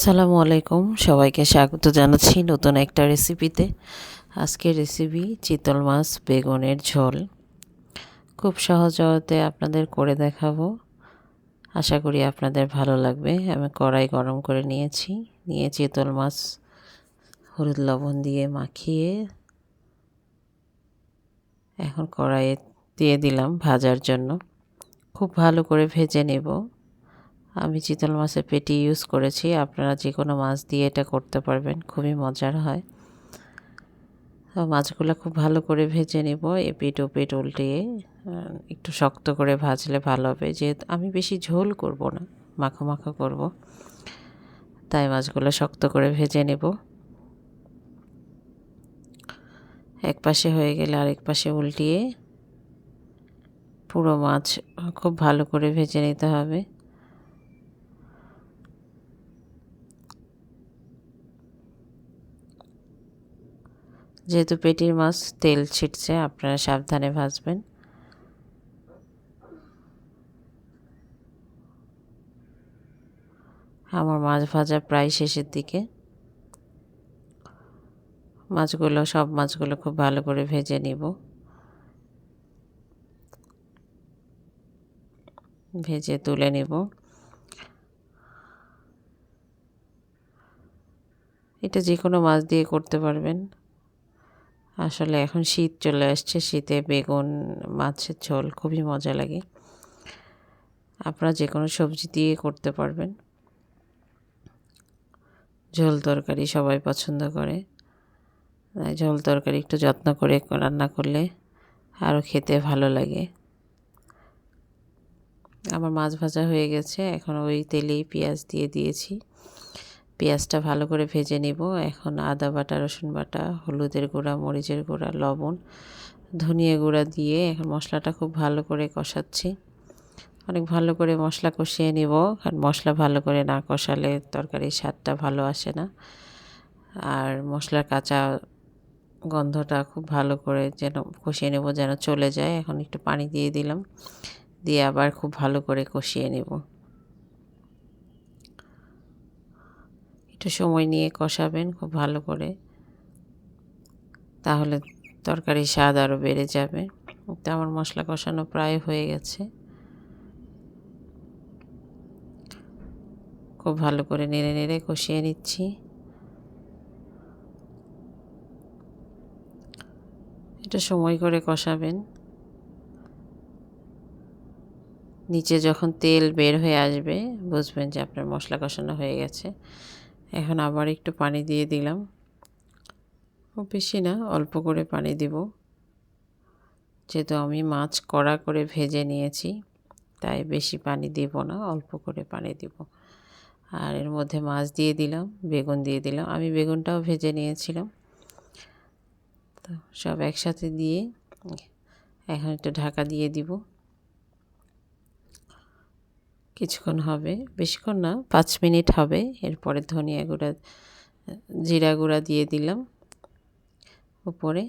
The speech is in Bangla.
আসসালামু আলাইকুম। সবাইকে স্বাগত জানাচ্ছি নতুন একটা রেসিপিতে আজকের রেসিপি চিতল মাছ বেগুনের ঝোল। খুব সহজতে আপনাদের করে দেখাবো। আশা করি আপনাদের ভালো লাগবে। আমি কড়াই গরম করে নিয়েছি। নিয়ে চিতল মাছ হলুদ লবণ দিয়ে মাখিয়ে এখন কড়াইয়ে দিয়ে দিলাম ভাজার জন্য। খুব ভালো করে ভেজে নেব। আমি চিতল মাছের পেটি ইউজ করেছি। আপনারা যে কোনো মাছ দিয়ে এটা করতে পারবেন। খুবই মজার হয়। মাছগুলো খুব ভালো করে ভেজে নেব। এপিট ওপিট উল্টিয়ে একটু শক্ত করে ভাজলে ভালো হবে। যেহেতু আমি বেশি ঝোল করব না, মাখো মাখো করব। তাই মাছগুলো শক্ত করে ভেজে নেব। এক পাশে হয়ে গেলে আরেক পাশে উল্টিয়ে পুরো মাছ খুব ভালো করে ভেজে নিতে হবে। যেহেতু পেটির মাছ তেল ছিটছে, আপনারা সাবধানে ভাজবেন। আমার মাছ ভাজা প্রায় শেষের দিকে। মাছগুলো, সব মাছগুলো খুব ভালো করে ভেজে নিব। ভেজে তুলে নেব। এটা যে কোনো মাছ দিয়ে করতে পারবেন। আসলে এখন শীত চলে আসছে, শীতে বেগুন, মাছের ঝোল খুবই মজা লাগে। আপনারা যে কোনো সবজি দিয়ে করতে পারবেন। ঝোল তরকারি সবাই পছন্দ করে। ঝোল তরকারি একটু যত্ন করে রান্না করলে আরও খেতে ভালো লাগে। আমার মাছ ভাজা হয়ে গেছে, এখন ওই তেলেই পেঁয়াজ দিয়ে দিয়েছি। পেঁয়াজটা ভালো করে ভেজে নিব। এখন আদা বাটা, রসুন বাটা, হলুদের গুঁড়া, মরিচের গুঁড়া, লবণ, ধনিয়া গুঁড়া দিয়ে এখন মশলাটা খুব ভালো করে কষাচ্ছি। অনেক ভালো করে মশলা কষিয়ে নিব, কারণ মশলা ভালো করে না কষালে তরকারির স্বাদটা ভালো আসে না। আর মশলার কাঁচা গন্ধটা খুব ভালো করে যেন কষিয়ে নেব, যেন চলে যায়। এখন একটু পানি দিয়ে দিলাম, দিয়ে আবার খুব ভালো করে কষিয়ে নেব। একটু সময় নিয়ে কষাবেন খুব ভালো করে। তাহলে তরকারির স্বাদ আরও বেড়ে যাবে। তো আমার মশলা কষানো প্রায় হয়ে গেছে। খুব ভালো করে নেড়ে নেড়ে কষিয়ে নিচ্ছি। এটা সময় করে কষাবেন। নিচে যখন তেল বের হয়ে আসবে, বুঝবেন যে আপনার মশলা কষানো হয়ে গেছে। এখন আবার একটু পানি দিয়ে দিলাম। বেশি না, অল্প করে পানি দিব। যেহেতু আমি মাছ কড়া করে ভেজে নিয়েছি, তাই বেশি পানি দিব না, অল্প করে পানি দিব। আর এর মধ্যে মাছ দিয়ে দিলাম, বেগুন দিয়ে দিলাম। আমি বেগুনটাও ভেজে নিয়েছিলাম। তো সব একসাথে দিয়ে এখন একটু ঢাকা দিয়ে দিব। কিছুক্ষণ হবে, বেশিক্ষণ না, পাঁচ মিনিট হবে। এরপরে ধনিয়া গুঁড়া, জিরা গুঁড়া দিয়ে দিলাম উপরে।